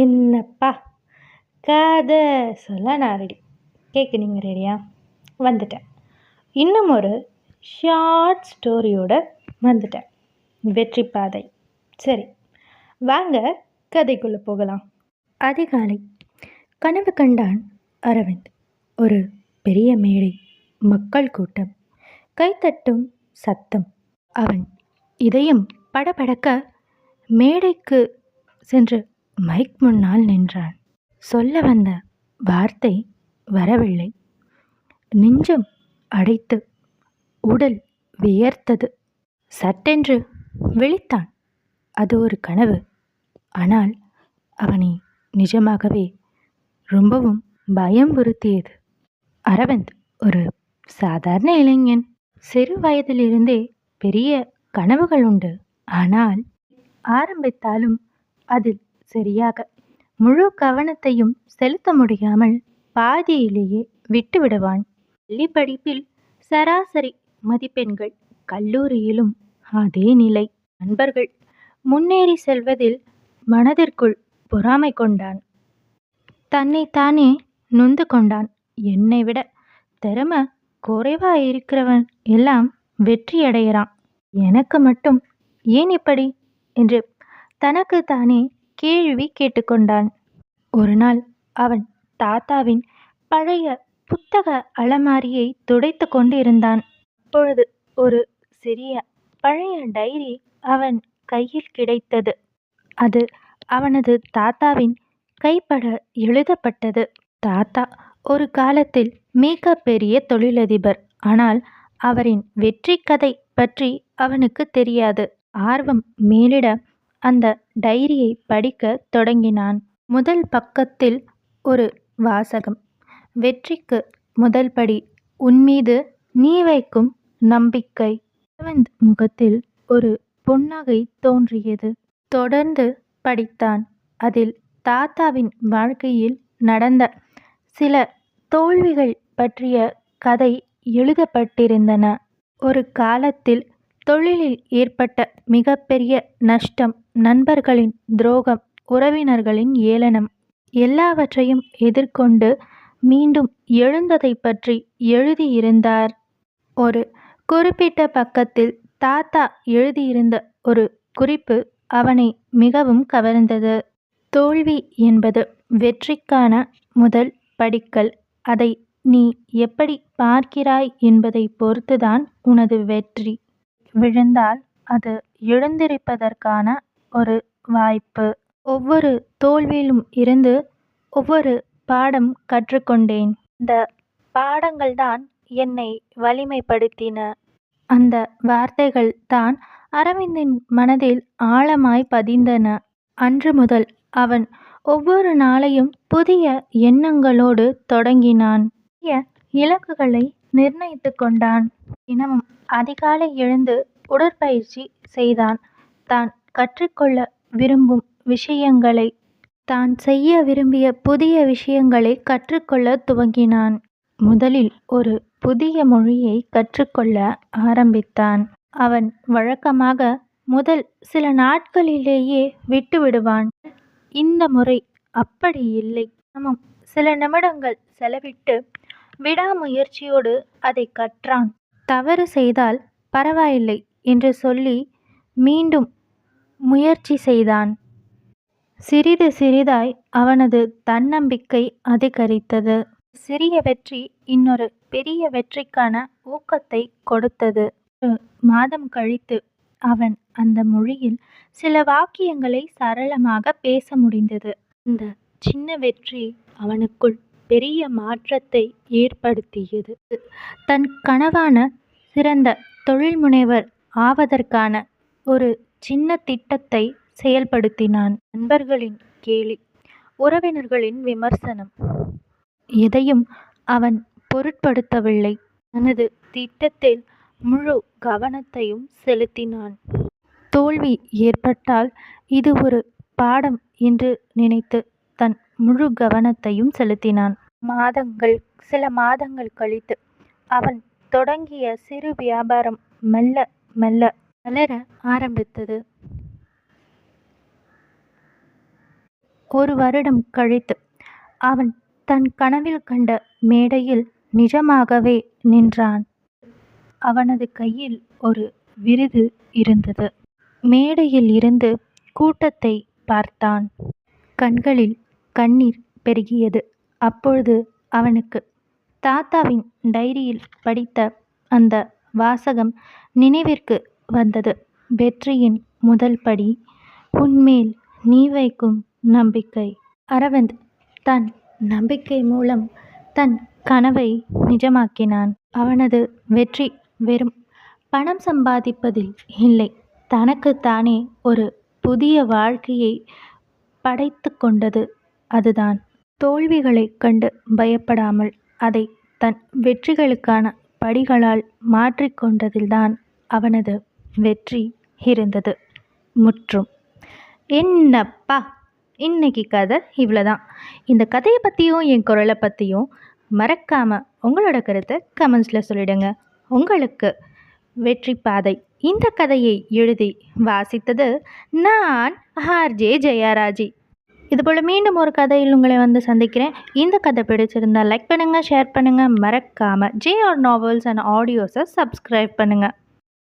என்னப்பா? கதை சொல்ல நான் ரெடி கேட்க நீங்கள் ரெடியா வந்துட்டேன். இன்னும் ஒரு ஷார்ட் ஸ்டோரியோட வந்துட்டேன். வெற்றி பாதை. சரி வாங்க கதைக்குள்ளே போகலாம். அதிகாலை கனவு கண்டான் அரவிந்த். ஒரு பெரிய மேடை மக்கள் கூட்டம் கைத்தட்டும் சத்தம். அவன் இதயம் படபடக்க மேடைக்கு சென்று மைக் முன்னால் நின்றான். சொல்ல வந்த வார்த்தை வரவில்லை. நெஞ்சம் அடைத்து உடல் வியர்த்தது. சட்டென்று விழித்தான். அது ஒரு கனவு. ஆனால் அவனை நிஜமாகவே ரொம்பவும் பயம் உறுத்தியது. அரவிந்த் ஒரு சாதாரண இளைஞன். சிறு வயதிலிருந்தே பெரிய கனவுகள் உண்டு. ஆனால் ஆரம்பித்தாலும் அதில் சரியாக. முழு கவனத்தையும் செலுத்த முடியாமல் பாதியிலேயே விட்டுவிடுவான். பள்ளி படிப்பில் சராசரி மதிப்பெண்கள் கல்லூரியிலும் அதே நிலை. நண்பர்கள் முன்னேறி செல்வதில் மனதிற்குள் பொறாமை கொண்டான். தன்னைத்தானே நொந்து கொண்டான். என்னை விட திறமை குறைவா இருக்கிறவன் எல்லாம் வெற்றி அடையறான் எனக்கு மட்டும் ஏன் இப்படி? என்று தனக்கு தானே கேள்வி கேட்டுக்கொண்டான். ஒரு நாள் அவன் தாத்தாவின் பழைய புத்தக அலமாரியை துடைத்து கொண்டிருந்தான். அப்பொழுது ஒரு சிறிய பழைய டைரி அவன் கையில் கிடைத்தது. அது அவனது தாத்தாவின் கைப்பட எழுதப்பட்டது. தாத்தா ஒரு காலத்தில் மிக பெரிய தொழிலதிபர். ஆனால் அவரின் வெற்றி கதை பற்றி அவனுக்கு தெரியாது. ஆர்வம் மேலிட அந்த டைரியை படிக்க தொடங்கினான். முதல் பக்கத்தில் ஒரு வாசகம். வெற்றிக்கு முதல் படி உன்மீது நீ வைக்கும் நம்பிக்கை. அரவிந்த் முகத்தில் ஒரு புன்னகை தோன்றியது. தொடர்ந்து படித்தான். அதில் தாத்தாவின் வாழ்க்கையில் நடந்த சில தோல்விகள் பற்றிய கதை எழுதப்பட்டிருந்தன. ஒரு காலத்தில் தொழிலில் ஏற்பட்ட மிகப்பெரிய நஷ்டம் நண்பர்களின் துரோகம் உறவினர்களின் ஏளனம். எல்லாவற்றையும் எதிர்கொண்டு மீண்டும் எழுந்ததை பற்றி எழுதியிருந்தார். ஒரு குறிப்பிட்ட பக்கத்தில் தாத்தா எழுதியிருந்த ஒரு குறிப்பு அவனை மிகவும் கவர்ந்தது. தோல்வி என்பது வெற்றிக்கான முதல் படிக்கல். அதை நீ எப்படி பார்க்கிறாய் என்பதை பொறுத்துதான் உனது வெற்றி. விழுந்தால் அது எழுந்திருப்பதற்கான ஒரு வாய்ப்பு. ஒவ்வொரு தோல்வியிலும் இருந்து ஒவ்வொரு பாடம் கற்றுக்கொண்டேன். இந்த பாடங்கள் தான் என்னை வலிமைப்படுத்தின. அந்த வார்த்தைகள் தான் அரவிந்தின் மனதில் ஆழமாய் பதிந்தன. அன்று முதல் அவன் ஒவ்வொரு நாளையும் புதிய எண்ணங்களோடு தொடங்கினான். இலக்குகளை நிர்ணயித்து கொண்டான். தினமும் அதிகாலை எழுந்து உடற்பயிற்சி செய்தான். தான் கற்றுக்கொள்ள விரும்பும் விஷயங்களை தான் செய்ய விரும்பிய புதிய விஷயங்களை கற்றுக்கொள்ள துவங்கினான். முதலில் ஒரு புதிய மொழியை கற்றுக்கொள்ள ஆரம்பித்தான். அவன் வழக்கமாக முதல் சில நாட்களிலேயே விட்டுவிடுவான் இந்த முறை அப்படி இல்லை. தினமும் சில நிமிடங்கள் செலவிட்டு விடாமுயற்சியோடு அதை கற்றான். தவறு செய்தால் பரவாயில்லை என்று சொல்லி மீண்டும் முயற்சி செய்தான். சிறிது சிறிதாய் அவனது தன்னம்பிக்கை அதிகரித்தது. சிறிய வெற்றி இன்னொரு பெரிய வெற்றிக்கான ஊக்கத்தை கொடுத்தது. மாதம் கழித்து அவன் அந்த மொழியில் சில வாக்கியங்களை சரளமாக பேச முடிந்தது. அந்த சின்ன வெற்றி அவனுக்குள் பெரிய மாற்றத்தை ஏற்படுத்தியது. தன் கனவான சிறந்த தொழில்முனைவர் ஆவதற்கான ஒரு சின்ன திட்டத்தை செயல்படுத்தினான். நண்பர்களின் கேலி உறவினர்களின் விமர்சனம் எதையும் அவன் பொருட்படுத்தவில்லை. தனது திட்டத்தில் முழு கவனத்தையும் செலுத்தினான். தோல்வி ஏற்பட்டால் இது ஒரு பாடம் என்று நினைத்து முழு கவனத்தையும் செலுத்தினான். மாதங்கள் சில மாதங்கள் கழித்து அவன் தொடங்கிய சிறு வியாபாரம் மெல்ல மெல்ல வளர ஆரம்பித்தது. ஒரு வருடம் கழித்து அவன் தன் கனவில் கண்ட மேடையில் நிஜமாகவே நின்றான். அவனது கையில் ஒரு விருது இருந்தது. மேடையில் இருந்து கூட்டத்தை பார்த்தான். கண்களில் கண்ணீர் பெருகியது. அப்பொழுது அவனுக்கு தாத்தாவின் டைரியில் படித்த அந்த வாசகம் நினைவிற்கு வந்தது. வெற்றியின் முதல் படி உன்மேல் நீ வைக்கும் நம்பிக்கை. அரவிந்த் தன் நம்பிக்கை மூலம் தன் கனவை நிஜமாக்கினான். அவனது வெற்றி வெறும் பணம் சம்பாதிப்பதில் இல்லை. தனக்குத்தானே ஒரு புதிய வாழ்க்கையை படைத்து கொண்டது. அதுதான். தோல்விகளை கண்டு பயப்படாமல் அதை தன் வெற்றிகளுக்கான படிகளால் மாற்றிக்கொண்டதில்தான் அவனது வெற்றி இருந்தது. முற்றும். என்னப்பா? இன்னைக்கு கதை இவ்வளோதான் இந்த கதையை பற்றியும் என் குரலை பற்றியும் மறக்காமல் உங்களோட கருத்தை கமெண்ட்ஸில் சொல்லிடுங்க. உங்களுக்கு வெற்றி பாதை. இந்த கதையை எழுதி வாசித்தது நான் ஆர்ஜே ஜெயாராஜி. இதுபோல் மீண்டும் ஒரு கதையில் உங்களை வந்து சந்திக்கிறேன். இந்த கதை பிடிச்சிருந்தால் லைக் பண்ணுங்கள் ஷேர் பண்ணுங்கள் மறக்காமல் ஜே ஆர் நாவல்ஸ் அண்ட் ஆடியோஸை சப்ஸ்கிரைப் பண்ணுங்கள்